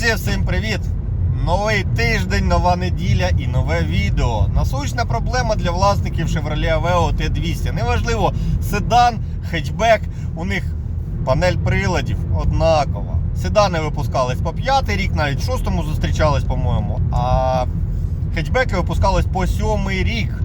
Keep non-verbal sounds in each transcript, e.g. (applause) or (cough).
Друзі, всім привіт! Новий тиждень, нова неділя і нове відео. Насущна проблема для власників Chevrolet Aveo T200. Неважливо, седан, хетчбек, у них панель приладів однакова. Седани випускались по п'ятий рік, навіть шостому зустрічались, по-моєму. А хетчбеки випускались по сьомий рік.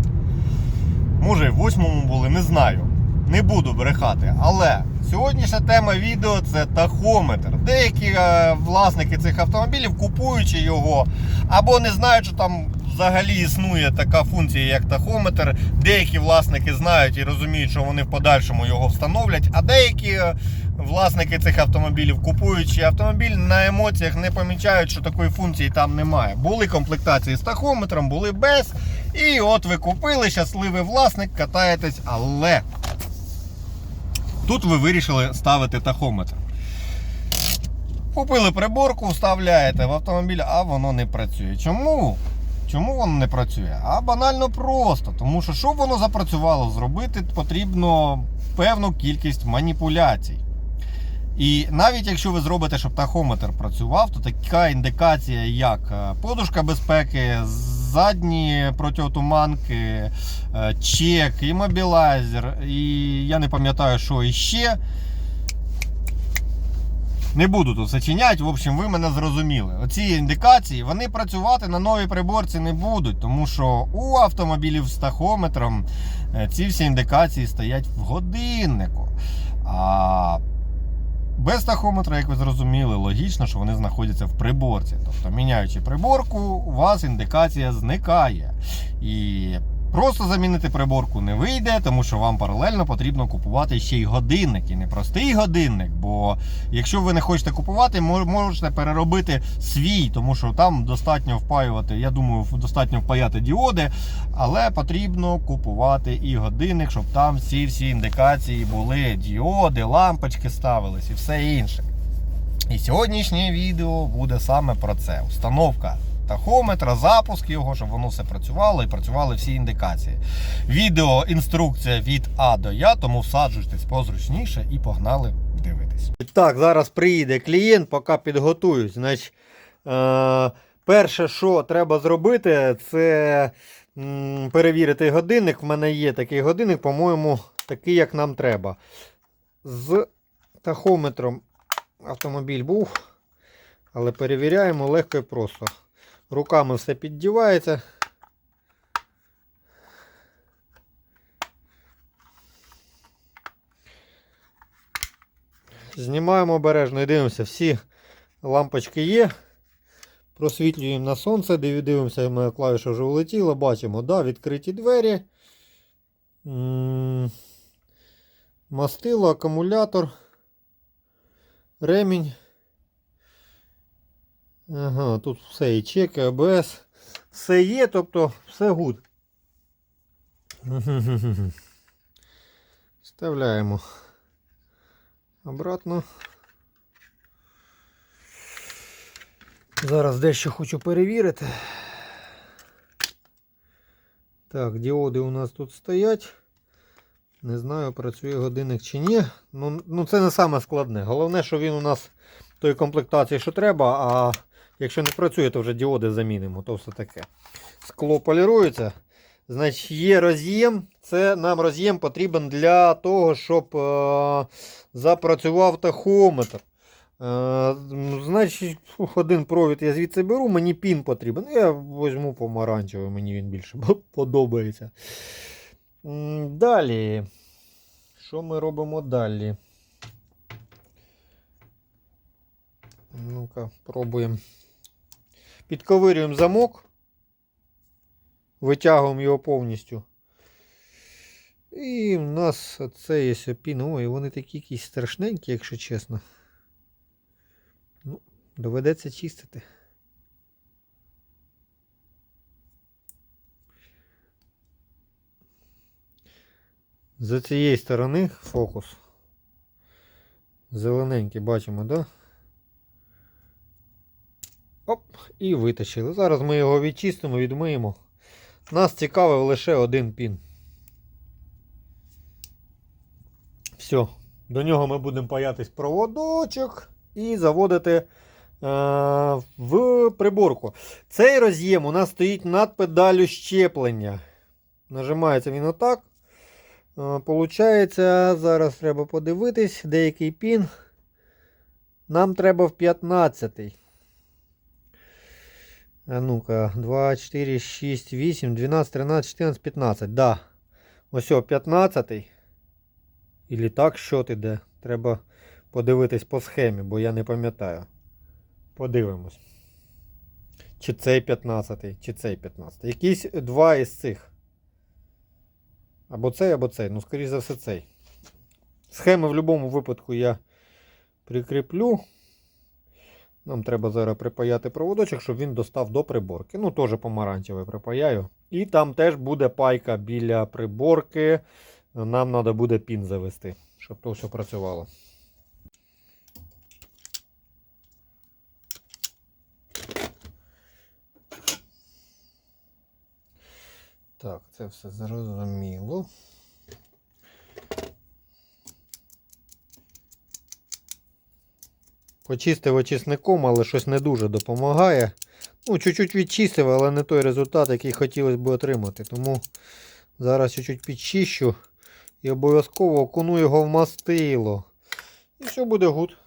Може, восьмому були, не знаю. Не буду брехати. Але сьогоднішня тема відео це тахометр. Деякі е, власники цих автомобілів, купуючи його, або не знають, що там взагалі існує така функція, як тахометр. Деякі власники знають і розуміють, що вони в подальшому його встановлять. А деякі е, власники цих автомобілів, купуючи автомобіль, на емоціях не помічають, що такої функції там немає. Були комплектації з тахометром, були без. І от ви купили, щасливий власник, катаєтесь, але тут ви вирішили ставити тахометр. Купили приборку, вставляєте в автомобіль, а воно не працює. Чому? Чому воно не працює? А банально просто. Тому що, щоб воно запрацювало, зробити потрібно певну кількість маніпуляцій. І навіть якщо ви зробите, щоб тахометр працював, то така індикація, як е, подушка безпеки, задні протиотуманки, е, чек, іммобілайзер, і я не пам'ятаю, що іще. Не буду тут сочиняти, в общем, ви мене зрозуміли. Оці індикації вони працювати на новій приборці не будуть, тому що у автомобілів з тахометром е, ці всі індикації стоять в годиннику. А без тахометра, як ви зрозуміли, логічно, що вони знаходяться в приборці. Тобто, міняючи приборку, у вас індикація зникає. І просто замінити приборку не вийде, тому що вам паралельно потрібно купувати ще й годинник. І не простий годинник. Бо якщо ви не хочете купувати, можете переробити свій, тому що там достатньо впаювати, я думаю, достатньо впаяти діоди, але потрібно купувати і годинник, щоб там всі всі індикації були, діоди, лампочки ставились і все інше. І сьогоднішнє відео буде саме про це. Установка тахометра, запуск його, щоб воно все працювало і працювали всі індикації. Відео інструкція від А до Я, тому всаджуйтесь позручніше і погнали дивитись. Так, зараз приїде клієнт, поки підготуюсь. Значить, е- перше, що треба зробити, це м, перевірити годинник. В мене є такий годинник, по-моєму, такий, як нам треба. З тахометром автомобіль був, але перевіряємо легко і просто. Руками все піддівається. Знімаємо обережно і дивимося, всі лампочки є. Просвітлюємо на сонце, див- дивимося, моя клавіша вже влетіла, бачимо, да, відкриті двері. Мастило, акумулятор, ремінь. Ага, тут все і чеки, АБС. Все є, тобто все гуд. (laughs) Вставляємо обратно. Зараз дещо хочу перевірити. Так, діоди у нас тут стоять. Не знаю, працює годинник чи ні. Ну, ну це не саме складне. Головне, що він у нас той комплектації, що треба, а якщо не працює, то вже діоди замінимо. То все таке. Скло полірується. Значить, є роз'єм. Це нам роз'єм потрібен для того, щоб е, запрацював тахометр. Е, значить, один провід я звідси беру, мені пін потрібен. Я візьму помаранчевий, мені він більше (laughs) подобається. Далі. Що ми робимо далі? Ну-ка, пробуємо. Підковирюємо замок. Витягуємо його повністю. І в нас це є пін. Ой, вони такі якісь страшненькі, якщо чесно. Ну, доведеться чистити. З цієї сторони фокус. Зелененький бачимо, да? Оп, і витащили. Зараз ми його відчистимо, відмиємо. Нас цікавив лише один пін. Все. До нього ми будемо паятись проводочок і заводити в приборку. Цей роз'єм у нас стоїть над педалю щеплення. Нажимається він отак. Е, Получається, зараз треба подивитись, деякий пін. Нам треба в 15. А ну-ка, 2, 4, 6, 8, 12, 13, 14, 15. Да. Ось о, 15. Ілі так, що ти де? Треба подивитись по схемі, бо я не пам'ятаю. Подивимось. Чи цей 15, чи цей 15. Якісь два із цих. Або цей, або цей. Ну, скоріш за все, цей. Схеми в будь-якому випадку я прикріплю. Нам треба зараз припаяти проводочок, щоб він достав до приборки. Ну, теж помаранчевий припаяю. І там теж буде пайка біля приборки. Нам треба буде пін завести, щоб то все працювало. Так, це все зрозуміло. Почистив очисником, але щось не дуже допомагає. Ну, чуть-чуть відчистив, але не той результат, який хотілося б отримати. Тому зараз чуть-чуть підчищу і обов'язково окуну його в мастило. І все буде гуд.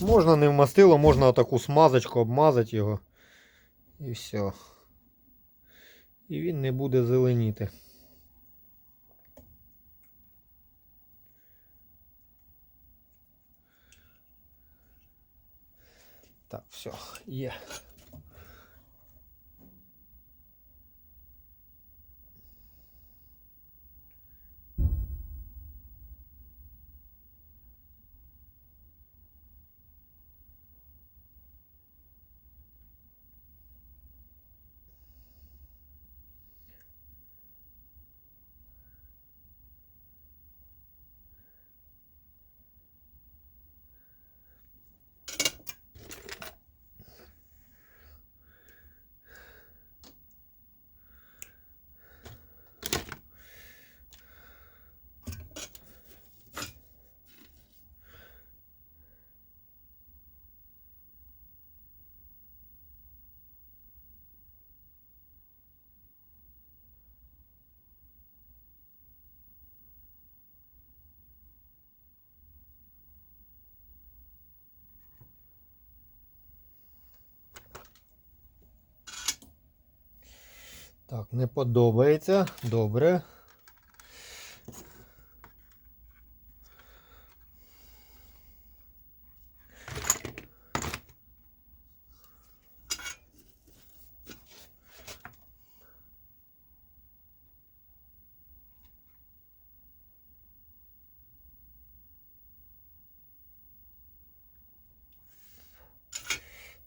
Можна не в мастило, можна таку смазочку обмазати його. І все. І він не буде зеленіти. Так, все, є. Так, не подобається. Добре.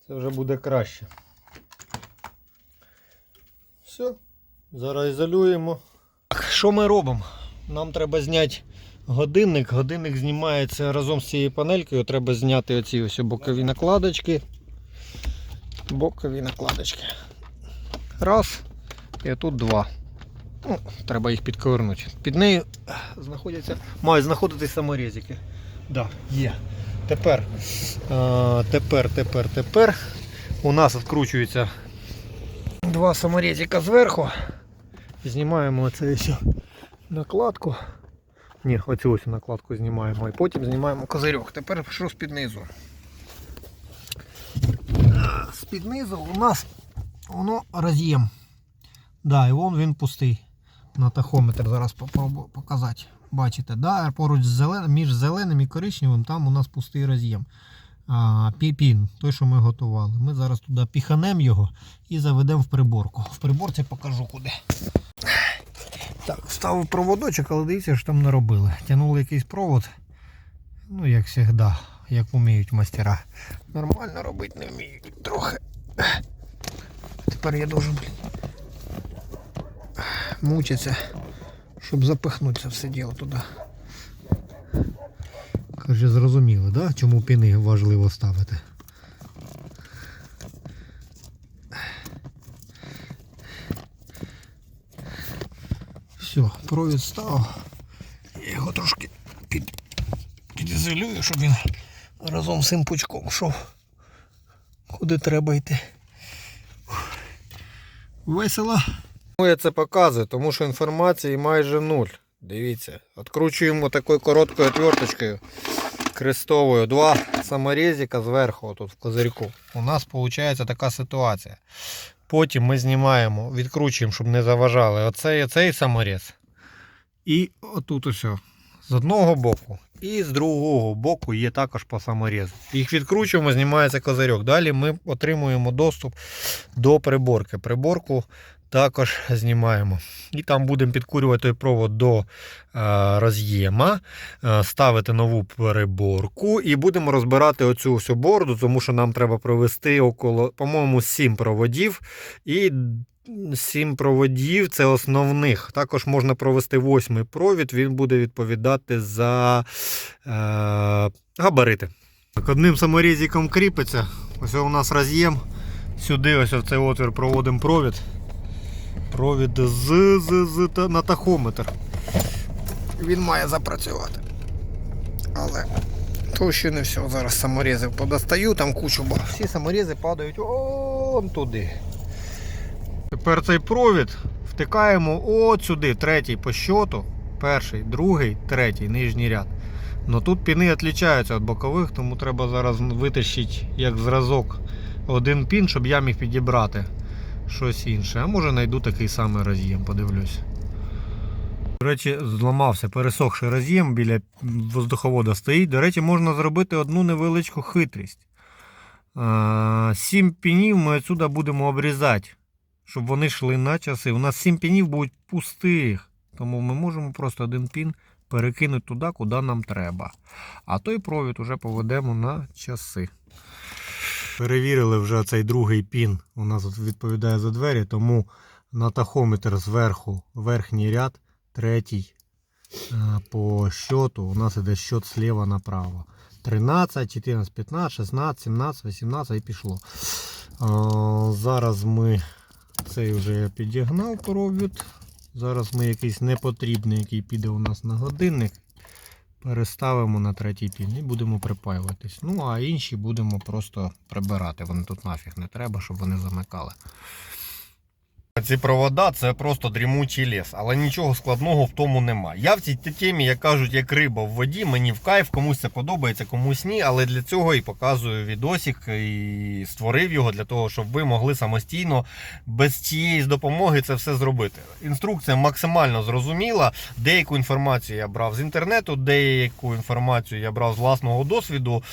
Це вже буде краще. Все. Зараз ізолюємо. Так, Що ми робимо? Нам треба зняти годинник. Годинник знімається разом з цією панелькою. Треба зняти оці ось бокові накладочки. Бокові накладочки. Раз. І тут два. Ну, треба їх підковернути. Під нею знаходяться. Мають знаходитись саморізики. Да, є. Тепер, а, тепер, тепер, тепер у нас відкручується два саморезика зверху. Знімаємо оце ось накладку. Ні, оцю ось накладку знімаємо і потім знімаємо козирьок. Тепер що з під низу. З під низу у нас воно роз'єм. Да, і вон він пустий. На тахометр зараз показати. Бачите, да? поруч з зеленим, між зеленим і коричневим там у нас пустий роз'єм. А, піпін, той, що ми готували. Ми зараз туди піханемо його і заведемо в приборку. В приборці покажу куди. Так, вставив проводочок, але дивіться, що там не робили. Тянули якийсь провод. Ну, як завжди, як вміють мастера. Нормально робити не вміють. Трохи. Тепер я блін, мучитися, щоб запихнути це все діло туди. Каже, зрозуміли, да? чому піни важливо ставити. Все, провід став. Я його трошки під, підізолюю, щоб він разом з цим пучком йшов. куди треба йти. Весело. Ну, я це показую, тому що інформації майже нуль. Дивіться, відкручуємо такою короткою отверточкою крестовою. Два саморезика зверху, тут в козирьку. У нас виходить така ситуація. Потім ми знімаємо, відкручуємо, щоб не заважали оцей, оцей саморез. І отут ось з одного боку. І з другого боку є також по саморезу. Їх відкручуємо, знімається козирьок. Далі ми отримуємо доступ до приборки. Приборку також знімаємо. І там будемо підкурювати провод до е, роз'єма, е, ставити нову переборку і будемо розбирати оцю всю борду, тому що нам треба провести около, по-моєму, 7 проводів. І 7 проводів це основних. Також можна провести восьмий провід, він буде відповідати за е, габарити. Так, одним саморізиком кріпиться. Ось у нас роз'єм. Сюди ось в цей отвір проводимо провід. Провід з, з, з та- на тахометр. Він має запрацювати. Але то ще не все. Зараз саморізи подостаю, там кучу, бо всі саморізи падають он туди. Тепер цей провід втикаємо от сюди, третій по щоту. Перший, другий, третій, нижній ряд. Ну тут піни відрізняються від бокових, тому треба зараз витащити як зразок один пін, щоб я міг підібрати щось інше. А може знайду такий самий роз'єм, подивлюсь. До речі, зламався пересохший роз'єм біля воздуховода стоїть. До речі, можна зробити одну невеличку хитрість. Сім пінів ми отсюди будемо обрізати, щоб вони йшли на часи. У нас сім пінів будуть пустих. Тому ми можемо просто один пін перекинути туди, куди нам треба. А той провід уже поведемо на часи. Перевірили вже цей другий пін. У нас відповідає за двері, тому на тахометр зверху верхній ряд, третій е, по щоту. У нас іде щот зліва направо. 13, 14, 15, 16, 17, 18 і пішло. Е, Зараз ми цей вже я підігнав провід. Зараз ми якийсь непотрібний, який піде у нас на годинник. Переставимо на третій пін і будемо припаюватись. Ну, а інші будемо просто прибирати. Вони тут нафіг не треба, щоб вони замикали. Ці провода це просто дрімучий ліс, але нічого складного в тому нема. Я в цій темі, як кажуть, як риба в воді, мені в кайф, комусь це подобається, комусь ні. Але для цього і показую відосик і створив його для того, щоб ви могли самостійно без цієї допомоги це все зробити. Інструкція максимально зрозуміла. Деяку інформацію я брав з інтернету, деяку інформацію я брав з власного досвіду.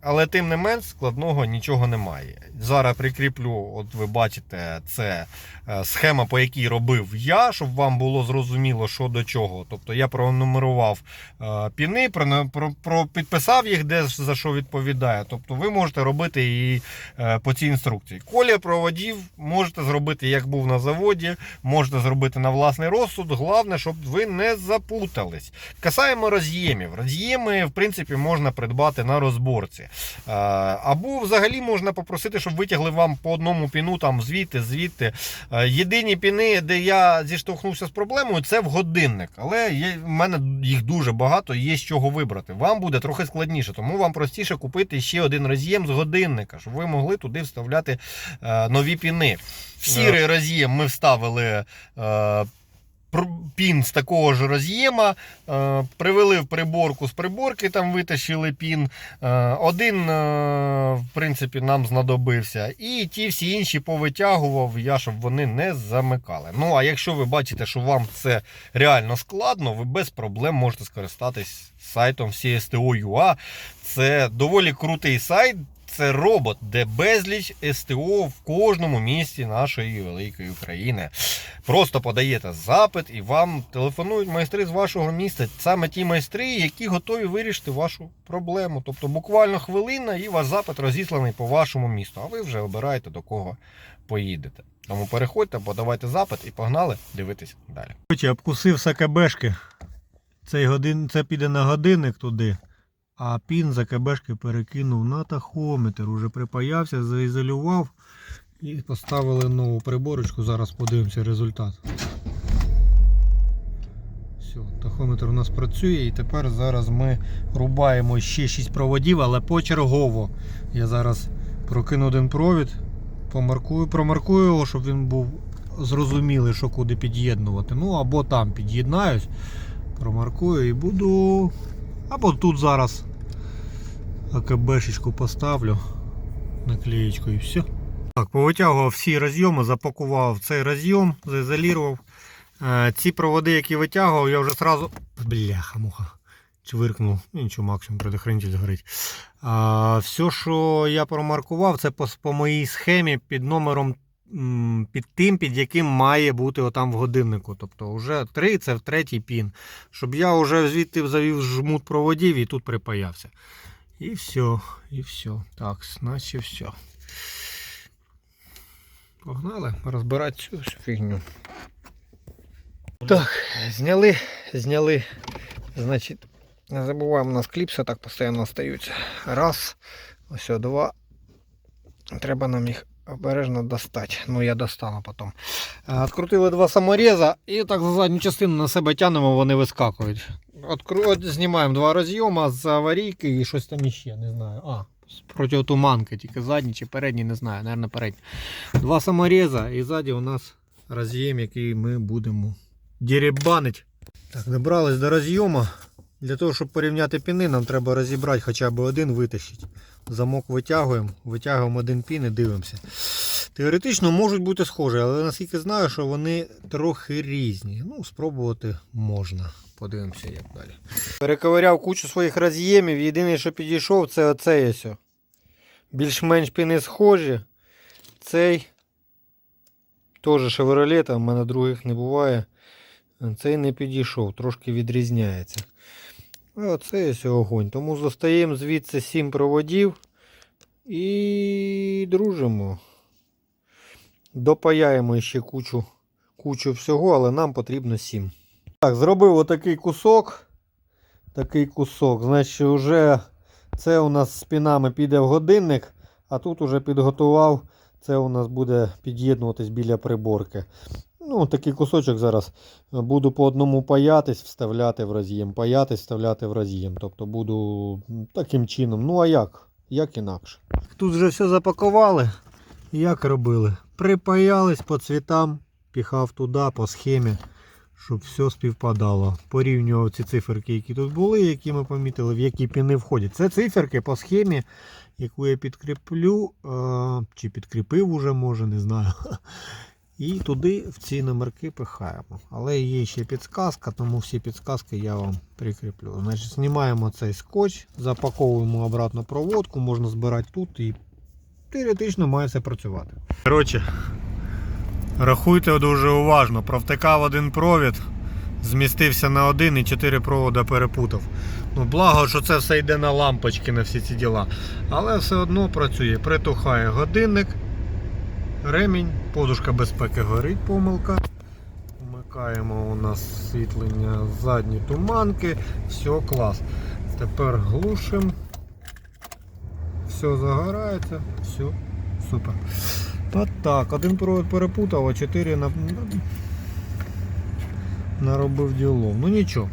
Але тим не менш складного нічого немає. Зараз прикріплю, от ви бачите, це е, схема, по якій робив я, щоб вам було зрозуміло, що до чого. Тобто я пронумерував е, піни, підписав їх, де за що відповідає. Тобто ви можете робити і е, по цій інструкції. Колір проводів можете зробити, як був на заводі, можете зробити на власний розсуд. Головне, щоб ви не запутались. Касаємо роз'ємів. Роз'єми, в принципі, можна придбати на розборці. Е, Або взагалі можна попросити, щоб витягли вам по одному піну там звідти, звідти. Е, Єдині піни, де я зіштовхнувся з проблемою, це в годинник. Але є, в мене їх дуже багато, є з чого вибрати. Вам буде трохи складніше, тому вам простіше купити ще один роз'єм з годинника, щоб ви могли туди вставляти е, нові піни. В сірий роз'єм ми вставили. Пін з такого ж роз'єма, е, привели в приборку з приборки, там витащили пін. Е, один, е, в принципі, нам знадобився. І ті всі інші повитягував я, щоб вони не замикали. Ну, а якщо ви бачите, що вам це реально складно, ви без проблем можете скористатись сайтом CSTO.ua. Це доволі крутий сайт. Це робот, де безліч СТО в кожному місті нашої великої України. Просто подаєте запит і вам телефонують майстри з вашого міста. Саме ті майстри, які готові вирішити вашу проблему. Тобто буквально хвилина і ваш запит розісланий по вашому місту. А ви вже обираєте до кого поїдете. Тому переходьте, подавайте запит і погнали дивитись далі. Обкусив СКБшки. Цей годин, це піде на годинник туди. А пін за КБшки перекинув на тахометр. Уже припаявся, заізолював і поставили нову приборочку. Зараз подивимося результат. Все, тахометр у нас працює і тепер зараз ми рубаємо ще 6 проводів, але почергово. Я зараз прокину один провід, помаркую, промаркую його, щоб він був зрозумілий, що куди під'єднувати. Ну або там під'єднаюсь, промаркую і буду. Або тут зараз АКБшечку поставлю, наклеєчку і все. Так, повитягував всі розйоми, запакував цей розйом, заізолірував. Е, Ці проводи, які витягував, я вже сразу. Бляха, муха. Чвиркнув. Ну, нічого, максимум предохранитель згорить. А, все, що я промаркував, це по, по моїй схемі під номером, під тим, під яким має бути отам в годиннику. Тобто вже 3 це в третій пін. Щоб я вже звідти завів жмут проводів і тут припаявся. І все, і все. Так, значить все. Погнали розбирати цю фігню. Так, зняли, зняли. Значить, не забуваємо, у нас кліпси так постійно остаються. Раз, ось два. Треба нам їх обережно достати. Ну, я достану потім. Е, Открутили два саморіза і так за задню частину на себе тянемо, вони вискакують. Откру... От знімаємо два розйома з аварійки і щось там іще, не знаю. А, проти туманки, тільки задні чи передні, не знаю, наверное, передні. Два саморіза і ззаді у нас роз'єм, який ми будемо деребанить. Так, добрались до роз'єму. Для того, щоб порівняти піни, нам треба розібрати хоча б один витащити. Замок витягуємо, витягуємо один пін і дивимося. Теоретично можуть бути схожі, але наскільки знаю, що вони трохи різні. Ну, спробувати можна. Подивимося, як далі. Перековиряв кучу своїх роз'ємів. Єдине, що підійшов, це оцей ось. Більш-менш піни схожі. Цей теж шевролета, в мене других не буває. Цей не підійшов, трошки відрізняється. А оце ось огонь. Тому достаємо звідси 7 проводів і дружимо. Допаяємо ще кучу, кучу всього, але нам потрібно 7. Так, зробив отакий кусок. Такий кусок. Значить, вже це у нас з пінами піде в годинник, а тут уже підготував. Це у нас буде під'єднуватись біля приборки. Ну, такий кусочок зараз буду по одному паятись, вставляти в роз'єм, паятись, вставляти в роз'єм. Тобто буду таким чином. Ну а як? Як інакше? Тут вже все запакували. Як робили? Припаялись по цвітам, піхав туди по схемі, щоб все співпадало. Порівнював ці циферки, які тут були, які ми помітили, в які піни входять. Це циферки по схемі, яку я підкріплю, е, чи підкріпив уже, може, не знаю. І туди в ці номерки пихаємо. Але є ще підсказка, тому всі підсказки я вам прикріплю. Значить, Знімаємо цей скотч, запаковуємо обратно проводку, можна збирати тут і теоретично має все працювати. Коротше, рахуйте дуже уважно. Провтикав один провід, змістився на один і чотири провода перепутав. Ну, благо, що це все йде на лампочки на всі ці діла. Але все одно працює. Притухає годинник ремінь, подушка безпеки горить, помилка. Вмикаємо у нас освітлення задні туманки, все клас. Тепер глушимо. Все загорається, все супер. От так, один провод перепутав, а чотири на... наробив ділом. Ну нічого,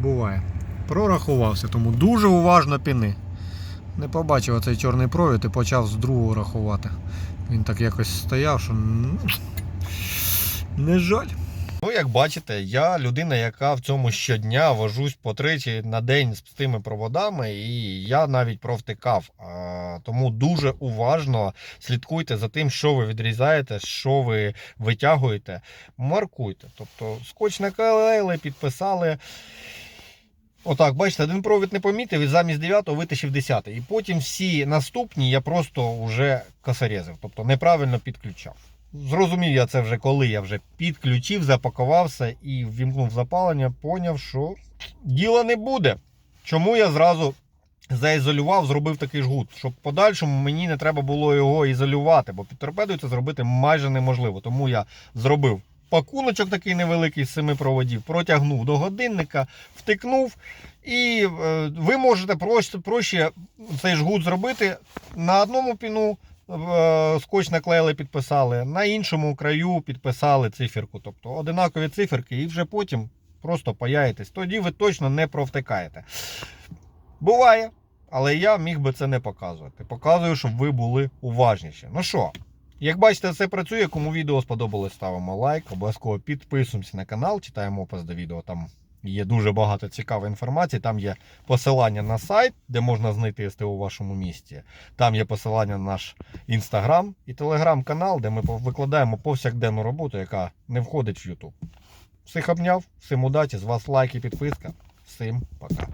буває. Прорахувався, тому дуже уважно піни. Не побачив оцей чорний провід і почав з другого рахувати. Він так якось стояв, що не жаль. Ну, як бачите, я людина, яка в цьому щодня вожусь по тричі на день з тими проводами, і я навіть провтикав. Тому дуже уважно слідкуйте за тим, що ви відрізаєте, що ви витягуєте. Маркуйте. Тобто, скотч наклеїли, підписали. Отак, бачите, один провід не помітив і замість 9 витащив 10. І потім всі наступні я просто вже косорезив, тобто неправильно підключав. Зрозумів я це вже коли я вже підключив, запакувався і ввімкнув запалення, поняв, що діла не буде. Чому я зразу заізолював, зробив такий жгут, щоб в подальшому мені не треба було його ізолювати, бо під торпедою це зробити майже неможливо. Тому я зробив пакуночок такий невеликий з семи проводів, протягнув до годинника, втикнув. І е, ви можете проще, проще цей жгут зробити на одному піну. е, Скотч наклеїли, підписали, на іншому краю підписали циферку. Тобто одинакові циферки, і вже потім просто паяєтесь. Тоді ви точно не провтикаєте. Буває, але я міг би це не показувати. Показую, щоб ви були уважніші. Ну що, як бачите, все працює. Кому відео сподобалось, ставимо лайк. Обов'язково підписуємося на канал, читаємо опис до відео. Там є дуже багато цікавої інформації. Там є посилання на сайт, де можна знайти СТО у вашому місті. Там є посилання на наш інстаграм і телеграм-канал, де ми викладаємо повсякденну роботу, яка не входить в YouTube. Всіх обняв, всім удачі, з вас лайк і підписка. Всім пока.